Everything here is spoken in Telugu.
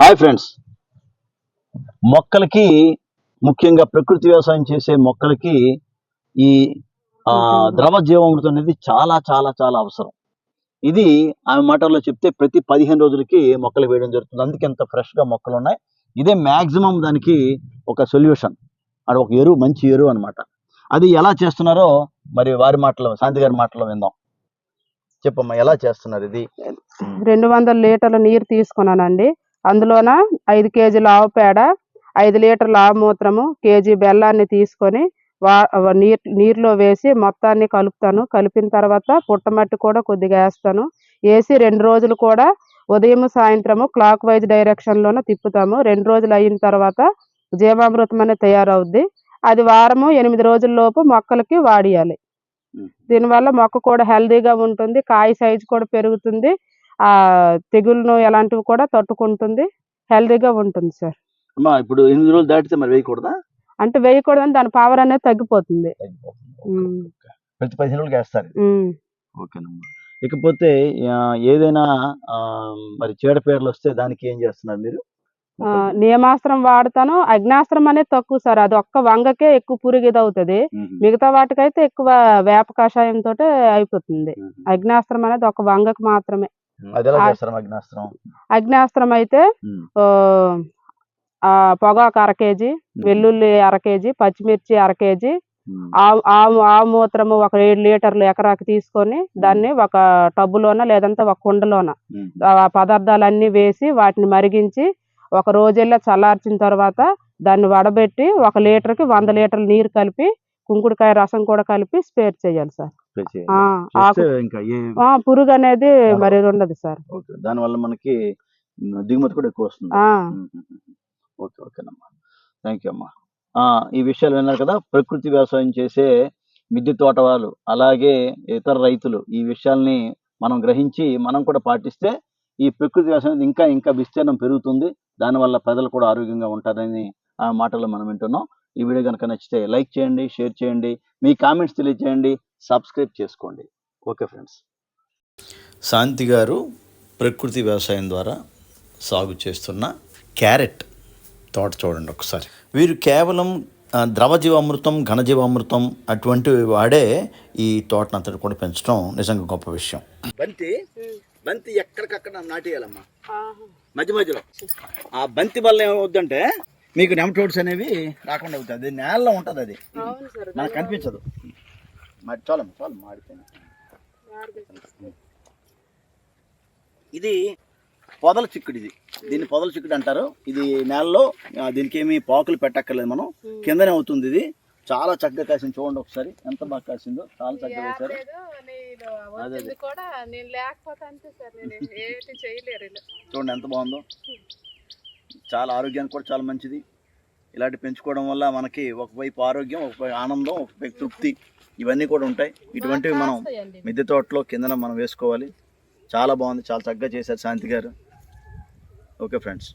హాయ్ ఫ్రెండ్స్ మొక్కలకి ముఖ్యంగా ప్రకృతి వ్యవసాయం చేసే మొక్కలకి ఈ ద్రవ జీవామృతం అనేది చాలా చాలా చాలా అవసరం. ఇది ఆమె మాటల్లో చెప్తే ప్రతి పదిహేను రోజులకి మొక్కలు వేయడం జరుగుతుంది. అందుకే ఎంత ఫ్రెష్గా గా మొక్కలు ఉన్నాయి ఇదే మాక్సిమం దానికి ఒక సొల్యూషన్. అది ఒక ఎరువు మంచి ఎరువు అన్నమాట. అది ఎలా చేస్తున్నారో మరి వారి మాటలో శాంతి గారి మాటలో విందాం. చెప్పమ్మా ఎలా చేస్తున్నారు ఇది? రెండు వందల లీటర్ల నీరు తీసుకున్నానండి. అందులోన ఐదు కేజీల ఆవు పేడ ఐదు లీటర్ల ఆవు మూత్రము కేజీ బెల్లాన్ని తీసుకొని వా నీర్ నీరులో వేసి మొత్తాన్ని కలుపుతాను. కలిపిన తర్వాత పుట్టమట్టి కూడా కొద్దిగా వేస్తాను. వేసి రెండు రోజులు కూడా ఉదయం సాయంత్రము క్లాక్ వైజ్ డైరెక్షన్లోనే తిప్పుతాము. రెండు రోజులు అయిన తర్వాత జీవామృతం అనేది తయారవుద్ది. అది వారము ఎనిమిది రోజుల లోపు మొక్కలకి వాడియాలి. దీనివల్ల మొక్క కూడా హెల్దీగా ఉంటుంది. కాయ సైజు కూడా పెరుగుతుంది. ఆ తెగుళ్ళను ఎలాంటివి కూడా తట్టుకుంటుంది హెల్దీగా ఉంటుంది సార్. అమ్మా ఇప్పుడు ఎనిమిది రోజులు దాటితే మరి వేయకూడదా? అంటే వేయకూడదని దాని పవర్ అనేది తగ్గిపోతుంది. ఉమ్, ప్రతి పదిహేను రోజులకి వేస్తారు. ఉమ్. ఓకేనమ్మా. ఇకపోతే ఆ, ఏదైనా ఆ, మరి చీడపీడలు వస్తే దానికి ఏం చేస్తున్నారు మీరు? ఆ, నియమాస్త్రం వాడతాను. అగ్నాస్త్రం అనేది తక్కువ సార్. అది ఒక్క వంగకే ఎక్కువ పురుగు ఇది అవుతుంది మ్మ్. మిగతా వాటికైతే ఎక్కువ వేప కషాయం తోటే అయిపోతుంది. మ్మ్. అగ్నాస్త్రం అనేది ఒక వంగకు మాత్రమే. అగ్నాస్త్రం? అయితే పొగాకు అర కేజీ వెల్లుల్లి అర కేజీ పచ్చిమిర్చి అర కేజీ. ఆవు ఆవు ఆవు మూత్రము ఒక ఏడు లీటర్లు ఎకరాకి తీసుకొని దాన్ని ఒక టబ్బులోన లేదంటే ఒక కుండలోన పదార్థాలన్నీ వేసి వాటిని మరిగించి ఒక రోజెల్లా చల్లార్చిన తర్వాత దాన్ని వడబెట్టి ఒక లీటర్కి వంద లీటర్ల నీరు కలిపి కుంకుడుకాయ రసం కూడా కలిపి స్పేర్ చేయాలి సార్. పురుగు అనేది మరి ఉండదు సార్. ఓకే దానివల్ల మనకి దిగుమతి కూడా ఎక్కువ వస్తుంది. ఓకే ఓకేనమ్మా. థ్యాంక్ యూ అమ్మా. ఆ, ఈ విషయాలు విన్నారు కదా ప్రకృతి వ్యవసాయం చేసే మిద్దె తోట వాళ్ళు అలాగే ఇతర రైతులు ఈ విషయాల్ని మనం గ్రహించి మనం కూడా పాటిస్తే ఈ ప్రకృతి వ్యవసాయం ఇంకా ఇంకా విస్తీర్ణం పెరుగుతుంది. దానివల్ల ప్రజలు కూడా ఆరోగ్యంగా ఉంటారని ఆ మాటలు మనం వింటున్నాం. ఈ వీడియో కనుక నచ్చితే లైక్ చేయండి షేర్ చేయండి మీ కామెంట్స్ తెలియజేయండి సబ్స్క్రైబ్ చేసుకోండి. Okay friends. శాంతి గారు ప్రకృతి వ్యవసాయం ద్వారా సాగు చేస్తున్న క్యారెట్ తోట చూడండి ఒకసారి. వీరు కేవలం ఆ, ద్రవ జీవామృతం ఘనజీవామృతం అటువంటివి వాడే ఈ తోటనంతటి కూడా పెంచడం నిజంగా గొప్ప విషయం. బంతి బంతి ఎక్కడికక్కడ నాటేయాలమ్మా. మధ్య మధ్యలో. ఆ బంతి వల్ల ఏమవుద్దంటే మీకు నెమటోడ్స్ అనేవి రాకుండా అవుతుంది అది నేలలో ఉంటుంది అది. మనకు కనిపించదు. మరి చాలమ్మ చాలు మాడిపోయింది ఇది పొదల చిక్కుడు ఇది. దీన్ని పొదల చిక్కుడు అంటారు. ఇది నేలలో దీనికి ఏమి పాకులు పెట్టక్కర్లేదు మనం. కిందనే అవుతుంది ఇది. చాలా చక్కగా కాసింది. చూడండి ఒకసారి. ఎంత బాగా కాసిందో. చాలా చక్కగా వేశారు. చూడండి ఎంత బాగుందో. చాలా ఆరోగ్యానికి కూడా చాలా మంచిది. ఇలాంటి పెంచుకోవడం వల్ల మనకి ఒకవైపు ఆరోగ్యం ఒకవైపు ఆనందం ఒకవైపు తృప్తి ఇవన్నీ కూడా ఉంటాయి. ఇటువంటివి మనం మిద్దె తోటలో కిందన మనం వేసుకోవాలి. చాలా బాగుంది చాలా చక్కగా చేశారు శాంతి గారు. Okay friends.